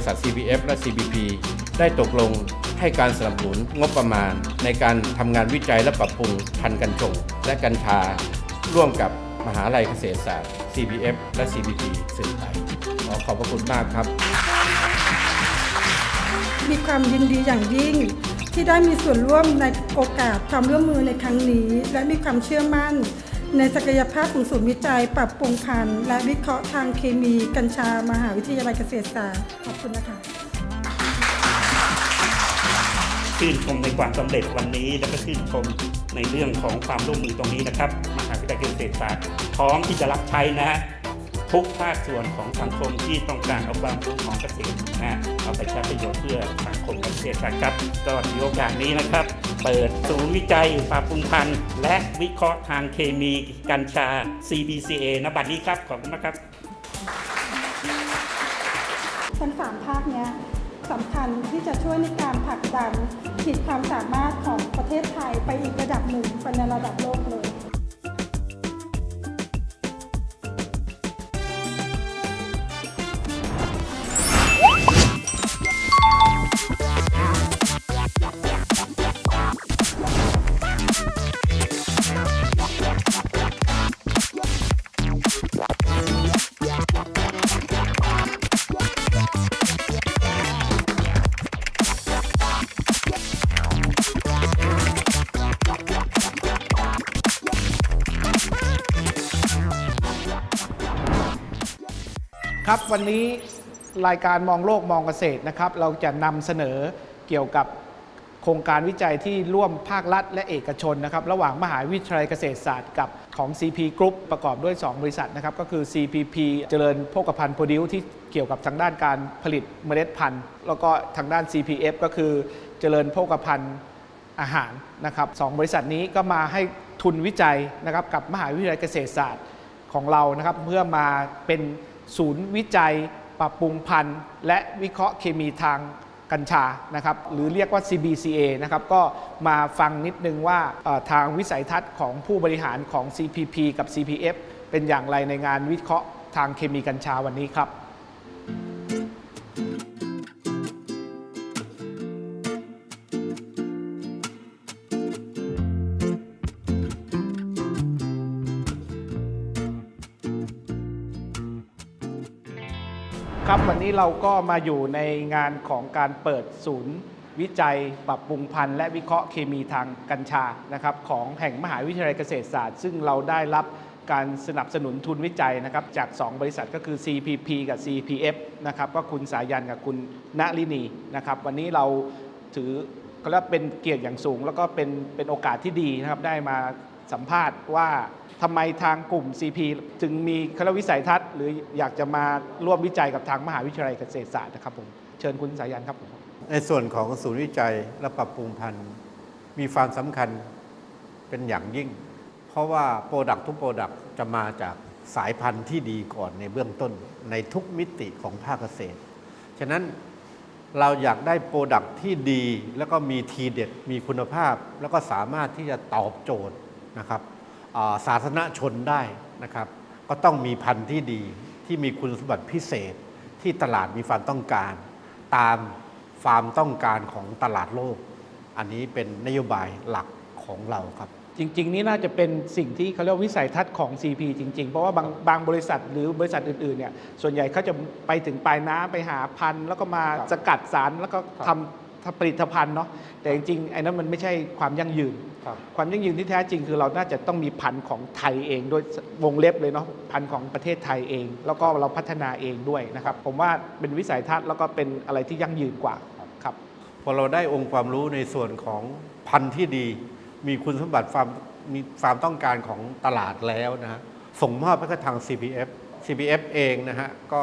ริษัท CPF และ CBP ได้ตกลงให้การสนับสนุนงบประมาณ ในการทำงานวิจัยและปรับปรุงพันธุ์กัญชง และกัญชา ร่วมกับมหาลัยเกษตรศาสตร์ CPF และ CBP สื่อไทยขอขอบพระคุณมากครับ มีความยินดีอย่างยิ่งที่ได้มีส่วนร่วมในโอกาสความร่วมมือในครั้งนี้ และมีความเชื่อมั่น ในศักยภาพของศูนย์วิจัย ปรับปรุงพันธุ์และวิเคราะห์ทางเคมีกัญชามหาวิทยาลัยเกษตรศาสตร์ขอบคุณนะคะชื่นชมในความสำเร็จวันนี้ แล้วก็ชื่นชมในเรื่องของความร่วมมือตรงนี้นะครับมหาวิทยาลัยเกษตรศาสตร์พร้อมที่จะรับใช้นะฮะ ทุกภาคส่วนของสังคมที่ต้องการเอาความรู้ของเกษตรนะฮะเอาไปใช้ประโยชน์เพื่อสังคมและเกษตรศาตร์ครับก็ถือโอกาสนี้นะครับ เปิดศูนย์วิจัยปรับปรุงพันธุ์และวิเคราะห์ทางเคมีกัญชา CBCA ณบัดนี้ครับ ขอบคุณนะครับทั้งสามภาคเนี้ยสำคัญที่จะช่วยในการผลักดันขีดความสามารถของประเทศไทยไปอีกระดับหนึ่งไปในระดับโลกเลย วันนี้รายการมองโลกมองเกษตรนะครับ เราจะนำเสนอเกี่ยวกับโครงการวิจัยที่ร่วมภาครัฐและเอกชนนะครับ ระหว่างมหาวิทยาลัยเกษตรศาสตร์กับของ CP Group ประกอบด้วย 2 บริษัทนะครับ ก็คือ CPP เจริญโภคภัณฑ์โปรดิวที่เกี่ยวกับทางด้านการผลิตเมล็ดพันธุ์ แล้วก็ทางด้าน CPF ก็คือเจริญโภคภัณฑ์อาหารนะครับสองบริษัทนี้ก็มาให้ทุนวิจัยนะครับกับมหาวิทยาลัยเกษตรศาสตร์ของเรานะครับเพื่อมาเป็น ศูนย์วิจัย ปรับปรุงพันธุ์ และวิเคราะห์เคมีทางกัญชานะครับหรือเรียกว่า CBCA นะครับก็มาฟังนิดนึงว่าทางวิสัยทัศน์ของผู้บริหารของ CPP กับ CPF เป็นอย่างไรในงานวิเคราะห์ทางเคมีกัญชาวันนี้ครับ วันนี้เราก็มาอยู่ในงานของการเปิดศูนย์ วิจัยปรับปรุงพันธุ์และวิเคราะห์เคมีทางกัญชานะครับของแห่งมหาวิทยาลัยเกษตรศาสตร์ ซึ่งเราได้รับการสนับสนุนทุนวิจัยนะครับจาก 2 บริษัทก็คือ CPP กับ CPF นะครับก็คุณสายันกับคุณณลินีนะครับวันนี้เราถือก็เรียกเป็นเกียรติอย่างสูง แล้วก็เป็นเป็นโอกาสที่ดีนะครับได้มา สัมภาษณ์ว่าทำไมทางกลุ่ม CP จึงมีคณะวิสัยทัศน์ หรืออยากจะมาร่วมวิจัยกับทางมหาวิทยาลัยเกษตรศาสตร์นะครับผมเชิญคุณสายันครับผมในส่วนของศูนย์วิจัยและปรับปรุงพันธุ์มีความสำคัญเป็นอย่างยิ่ง เพราะว่าโปรดักทุกโปรดักจะมาจากสายพันธุ์ที่ดีก่อนในเบื้องต้นในทุกมิติของภาคเกษตร ฉะนั้นเราอยากได้โปรดักที่ดี แล้วก็มีทีเด็ดมีคุณภาพ แล้วก็สามารถที่จะตอบโจทย์ นะครับอ่าสาธารณชนได้นะครับ ก็ต้องมีพันธุ์ที่ดีที่มีคุณสมบัติพิเศษที่ตลาดมีความต้องการ ตามความต้องการของตลาดโลก อันนี้เป็นนโยบายหลักของเราครับ จริง ๆ นี่น่าจะเป็นสิ่งที่เขาเรียกว่าวิสัยทัศน์ของ CP จริง ๆ เพราะว่าบางบางบริษัทหรือบริษัทอื่นๆเนี่ยส่วนใหญ่เขาจะไปถึงปลายน้ำไปหาพันธุ์แล้วก็มาสกัดสารแล้วก็ทำ ทำผลิตภัณฑ์เนาะแต่จริงๆไอ้นั้นมันไม่ใช่ความยั่งยืนความยั่งยืนที่แท้จริงคือเราน่าจะต้องมีพันธุ์ของไทยเองด้วยวงเล็บเลยเนาะพันธุ์ของประเทศไทยเอง แล้วก็เราพัฒนาเองด้วยนะครับ ผมว่าเป็นวิสัยทัศน์แล้วก็เป็นอะไรที่ยั่งยืนกว่าครับ พอเราได้องค์ความรู้ในส่วนของพันธุ์ที่ดี มีคุณสมบัติความมีความต้องการของตลาดแล้วนะฮะส่งมอบให้กับทาง CPF CPF เองนะฮะก็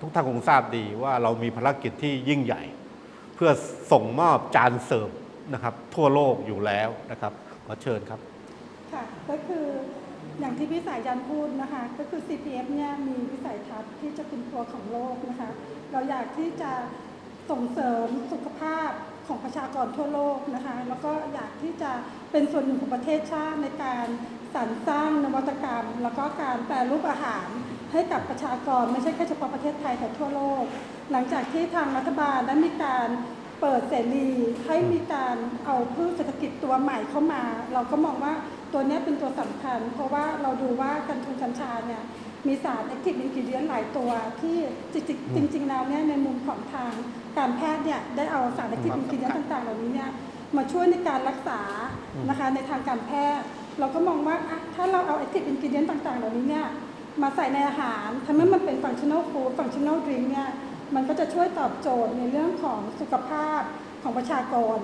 ทุกท่านคงทราบดีว่าเรามีภารกิจที่ยิ่งใหญ่ เพื่อส่งมอบจานเสิร์ฟนะครับ ทั่วโลกอยู่แล้วนะครับ ขอเชิญครับ ค่ะ ก็คืออย่างที่พี่สายยันพูดนะคะ ก็คือ CPF เนี่ยมีวิสัยทัศน์ที่จะเป็นตัวของโลกนะคะ เราอยากที่จะส่งเสริมสุขภาพของประชากรทั่วโลกนะคะ แล้วก็อยากที่จะเป็นส่วนหนึ่งของประเทศชาติในการสรรสร้างนวัตกรรม แล้วก็การแปรรูปอาหารใหให้กับประชากรไม่ใช่แค่เฉพาะประเทศไทยแต่ทั่วโลก หลังจากที่ทางรัฐบาลได้มีการเปิดเสรีให้มีการเอาพืชเศรษฐกิจตัวใหม่เข้ามา เราก็มองว่าตัวนี้เป็นตัวสำคัญ เพราะว่าเราดูว่ากัญชงกัญชาเนี่ยมีสาร active ingredient หลายตัวที่จริงๆจริงๆแล้วเนี่ยในมุมของทางการแพทย์เนี่ยได้เอาสาร active ingredient ต่าง ๆ เหล่านี้เนี่ยมาช่วยในการรักษานะคะในทางการแพทย์ เราก็มองว่าถ้าเราเอา active ingredient ต่าง ๆ เหล่านี้เนี่ยมาใส่ในอาหารทำให้มันเป็น functional food functional drink เนี่ย มันก็จะช่วยตอบโจทย์ในเรื่องของสุขภาพของประชากร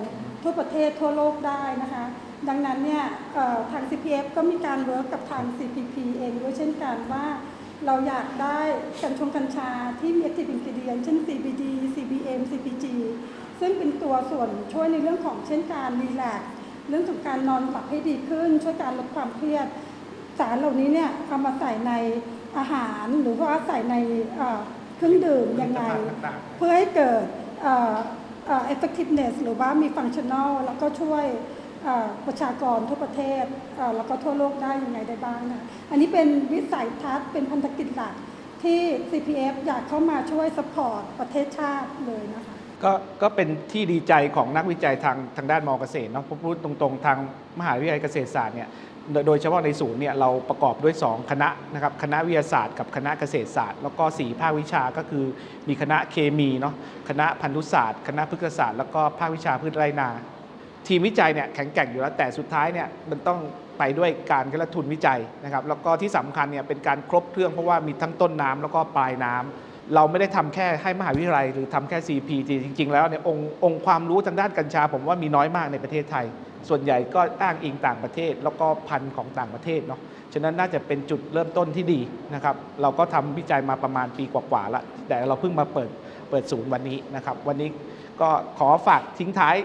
ทั่วประเทศทั่วโลกได้นะคะ ดังนั้นเนี่ยทาง CPF ก็มีการเวิร์กกับทาง CPP เองด้วยเช่นกันว่าเราอยากได้กัญชงกัญชาที่มี active ingredient เช่น CBD CBM CPG ซึ่งเป็นตัวส่วนช่วยในเรื่องของเช่นการรีแลกเรื่องของการนอนหลับให้ดีขึ้น ช่วยการลดความเครียด สารเหล่านี้เนี่ยเอามาใส่ในอาหารหรือว่าใส่ใน เอ่อเครื่องดื่มยังไงต่างๆเพื่อให้เกิดเอ่อเอ่อ effectiveness หรือว่ามี functional แล้วก็ช่วยเอ่อประชากรทั่วประเทศเอ่อแล้วก็ทั่วโลกได้ยังไงได้บ้างนะอันนี้เป็นวิสัยทัศน์เป็นพันธกิจหลักที่ CPF อยากเข้ามาช่วย support ประเทศชาติเลยนะคะก็ก็เป็นที่ดีใจของนักวิจัยทางทางด้านมอเกษตรเนาะพูดตรงๆ ทางมหาวิทยาลัยเกษตรศาสตร์เนี่ย โดยเฉพาะในศูนย์เนี่ยเราประกอบด้วย 2 คณะนะครับคณะวิทยาศาสตร์กับคณะเกษตรศาสตร์ แล้วก็ 4 ภาควิชาก็คือมีคณะเคมีเนาะคณะพันธุศาสตร์ คณะพฤกษศาสตร์แล้วก็ภาควิชาพืชไร่นา ทีมวิจัยเนี่ยแข็งแกร่งอยู่แล้วแต่สุดท้ายเนี่ยมันต้องไปด้วยการกระทุนวิจัยนะครับแล้วก็ที่สำคัญเนี่ยเป็นการครบเครื่องเพราะว่ามีทั้งต้นน้ำแล้วก็ปลายน้ำ เราไม่ได้ทำแค่ให้มหาวิทยาลัย หรือทำแค่ CP จริง ๆ แล้วเนี่ยองค์องความรู้ทางด้านกัญชา ผมว่ามีน้อยมากในประเทศไทย ส่วนใหญ่ก็อ้างอิงต่างประเทศ แล้วก็พันของต่างประเทศเนาะฉะนั้นน่าจะเป็นจุดเริ่มต้นที่ดีนะครับเราก็ทำวิจัยมาประมาณปีกว่าๆแล้วแต่เราเพิ่งมาเปิดเปิดศูนย์วันนี้นะครับ วันนี้ก็ขอฝากทิ้งท้าย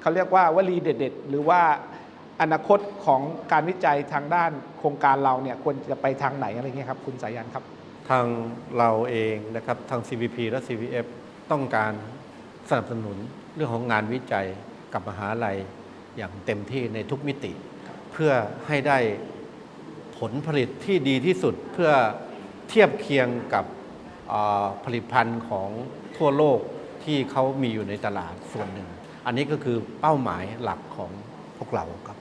เขาเรียกว่าวลีเด็ด ๆ หรือว่าอนาคตของการวิจัยทางด้านโครงการเราเนี่ยควรจะไปทางไหนอะไรเงี้ยครับคุณสายันครับ ทางเราเองนะครับทาง CVP และ CVF ต้องการสนับสนุนเรื่องของงานวิจัยกับมหาลัยอย่างเต็มที่ในทุกมิติ เพื่อให้ได้ผลผลิตที่ดีที่สุดเพื่อเทียบเคียงกับผลิตภัณฑ์ของทั่วโลกที่เขามีอยู่ในตลาดส่วนหนึ่ง อันนี้ก็คือเป้าหมายหลักของพวกเราครับ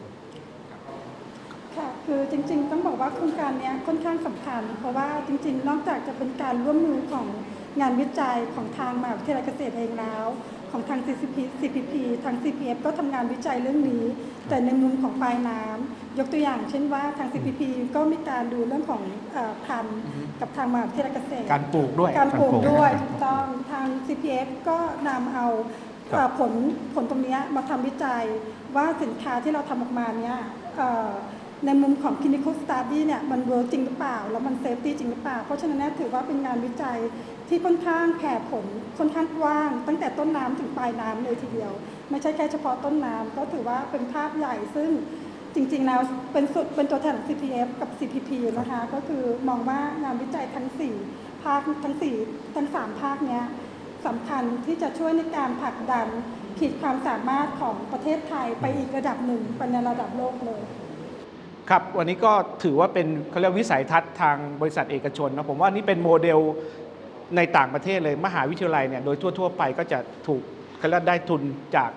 ค่ะคือจริงๆ ต้องบอกว่าโครงการเนี้ยค่อนข้างสำคัญ เพราะว่าจริงๆ นอกจากจะเป็นการร่วมมือของงานวิจัยของทางมหาวิทยาลัยเกษตรเองแล้ว ของทาง CCP CPP ทาง CPF ก็ทำงานวิจัยเรื่องนี้ แต่ในมุมของปลายน้ำยกตัวอย่าง เช่นว่าทาง CPP ก็มีการดูเรื่องของเอ่อพันธุ์กับทางมหาวิทยาลัยเกษตร การปลูกด้วยการปลูกการปลูกด้วยถูกต้องทาง CPF ก็นำเอาครับเอ่อผลผลตรงเนี้ยมาทำวิจัยว่าสินค้าที่เราทำออกมาเนี้ยเอ่อ ในมุมของ clinical study เนี่ยมันเวิร์กจริงหรือเปล่า แล้วมันเซฟตี้จริงหรือเปล่า เพราะฉะนั้นเนี่ยถือว่าเป็นงานวิจัยที่ค่อนข้างแผ่ผลค่อนข้างกว้าง ตั้งแต่ต้นน้ำถึงปลายน้ำเลยทีเดียว ไม่ใช่แค่เฉพาะต้นน้ำก็ถือว่าเป็นภาพใหญ่ซึ่งจริงๆ แล้วเป็นสุดเป็นตัวแทนของ CPF กับ CPP นะคะ ก็คือมองว่างานวิจัยทั้ง 4 ภาคทั้ง 4 ทั้ง 3 ภาคเนี้ยสำคัญที่จะช่วยในการผลักดันขีดความสามารถของประเทศไทยไปอีกระดับหนึ่งไปในระดับโลกเลย ครับวันนี้ก็ถือว่าเป็นเขาเรียกวิสัยทัศน์ทางบริษัทเอกชนนะผมว่านี่เป็นโมเดลในต่างประเทศเลยมหาวิทยาลัยเนี่ยโดยทั่ว ๆ ไปก็จะถูกเขาเรียกได้ทุนจาก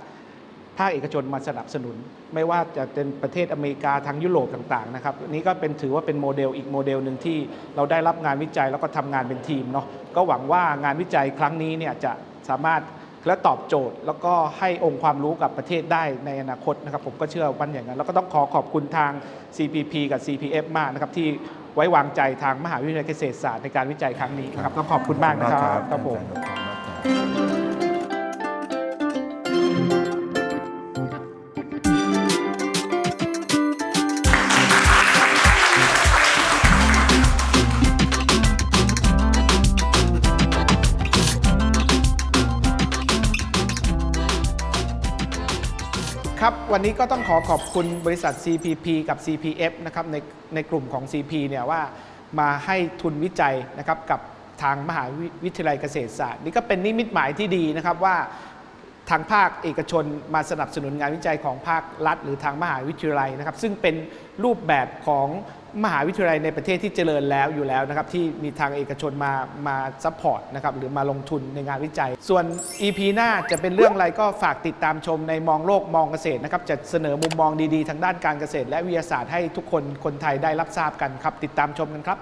ภาคเอกชนมาสนับสนุน ไม่ว่าจะเป็นประเทศอเมริกาทางยุโรปต่างๆนะครับอันนี้ก็เป็นถือว่าเป็นโมเดลอีกโมเดลหนึ่งที่เราได้รับงานวิจัยแล้วก็ทำงานเป็นทีมเนาะก็หวังว่างานวิจัยครั้งนี้เนี่ยจะสามารถ และตอบโจทย์ แล้วก็ให้องค์ความรู้กับประเทศได้ในอนาคตนะครับผมก็เชื่อวันอย่างนั้น แล้วก็ต้องขอขอบคุณทาง CPP กับ CPF มากนะครับที่ไว้วางใจทางมหาวิทยาลัยเกษตรศาสตร์ในการวิจัยครั้งนี้นะครับต้องขอบคุณมากนะครับครับผม วันนี้ก็ต้องขอขอบคุณบริษัท CPP กับ CPF นะครับในในกลุ่มของ CP เนี่ยว่ามาให้ทุนวิจัยนะครับกับทางมหาวิทยาลัยเกษตรศาสตร์ นี่ก็เป็นนิมิตหมายที่ดีนะครับว่า ทางภาคเอกชนมาสนับสนุนงานวิจัยของภาครัฐ หรือทางมหาวิทยาลัยนะครับ ซึ่งเป็นรูปแบบของมหาวิทยาลัยในประเทศที่เจริญแล้วอยู่แล้วนะครับ ที่มีทางเอกชนมามาซัพพอร์ตนะครับหรือมาลงทุนในงานวิจัย ส่วน EP หน้าจะเป็นเรื่องอะไรก็ฝากติดตามชมในมองโลกมองเกษตรนะครับจะเสนอมุมมองดีๆ ทางด้านการเกษตร และวิทยาศาสตร์ให้ทุกคนคนไทยได้รับทราบกันครับ ติดตามชมกันครับ